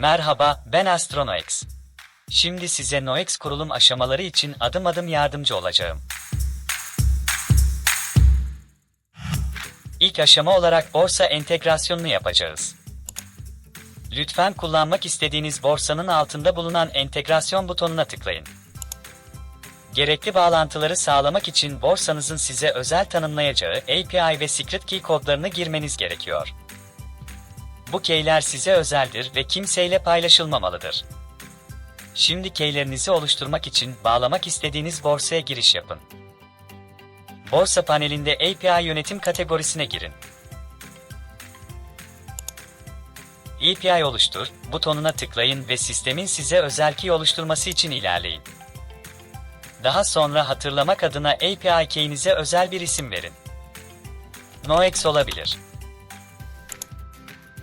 Merhaba, ben AstroNoex. Şimdi size Noex kurulum aşamaları için adım adım yardımcı olacağım. İlk aşama olarak borsa entegrasyonunu yapacağız. Lütfen kullanmak istediğiniz borsanın altında bulunan entegrasyon butonuna tıklayın. Gerekli bağlantıları sağlamak için borsanızın size özel tanımlayacağı API ve secret key kodlarını girmeniz gerekiyor. Bu keyler size özeldir ve kimseyle paylaşılmamalıdır. Şimdi keylerinizi oluşturmak için bağlamak istediğiniz borsaya giriş yapın. Borsa panelinde API yönetim kategorisine girin. API oluştur butonuna tıklayın ve sistemin size özel key oluşturması için ilerleyin. Daha sonra hatırlamak adına API key'inize özel bir isim verin. Noex olabilir.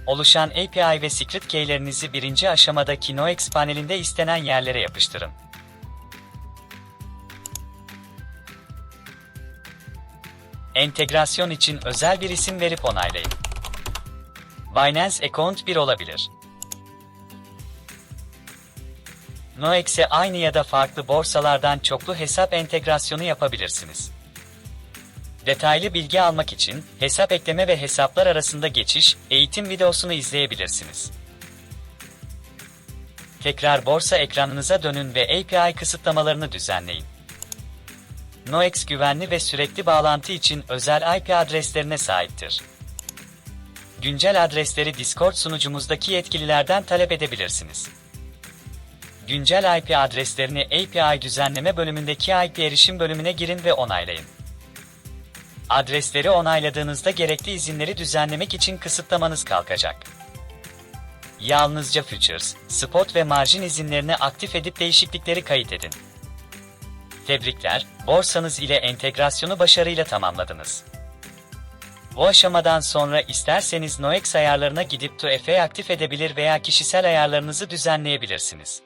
Oluşan API ve secret keylerinizi birinci aşamadaki Noex panelinde istenen yerlere yapıştırın. Entegrasyon için özel bir isim verip onaylayın. Binance Account 1 olabilir. Noex'e aynı ya da farklı borsalardan çoklu hesap entegrasyonu yapabilirsiniz. Detaylı bilgi almak için hesap ekleme ve hesaplar arasında geçiş eğitim videosunu izleyebilirsiniz. Tekrar borsa ekranınıza dönün ve API kısıtlamalarını düzenleyin. Noex güvenli ve sürekli bağlantı için özel IP adreslerine sahiptir. Güncel adresleri Discord sunucumuzdaki yetkililerden talep edebilirsiniz. Güncel IP adreslerini API düzenleme bölümündeki IP erişim bölümüne girin ve onaylayın. Adresleri onayladığınızda gerekli izinleri düzenlemek için kısıtlamanız kalkacak. Yalnızca futures, spot ve marjin izinlerini aktif edip değişiklikleri kayıt edin. Tebrikler, borsanız ile entegrasyonu başarıyla tamamladınız. Bu aşamadan sonra isterseniz Noex ayarlarına gidip TUF'e aktif edebilir veya kişisel ayarlarınızı düzenleyebilirsiniz.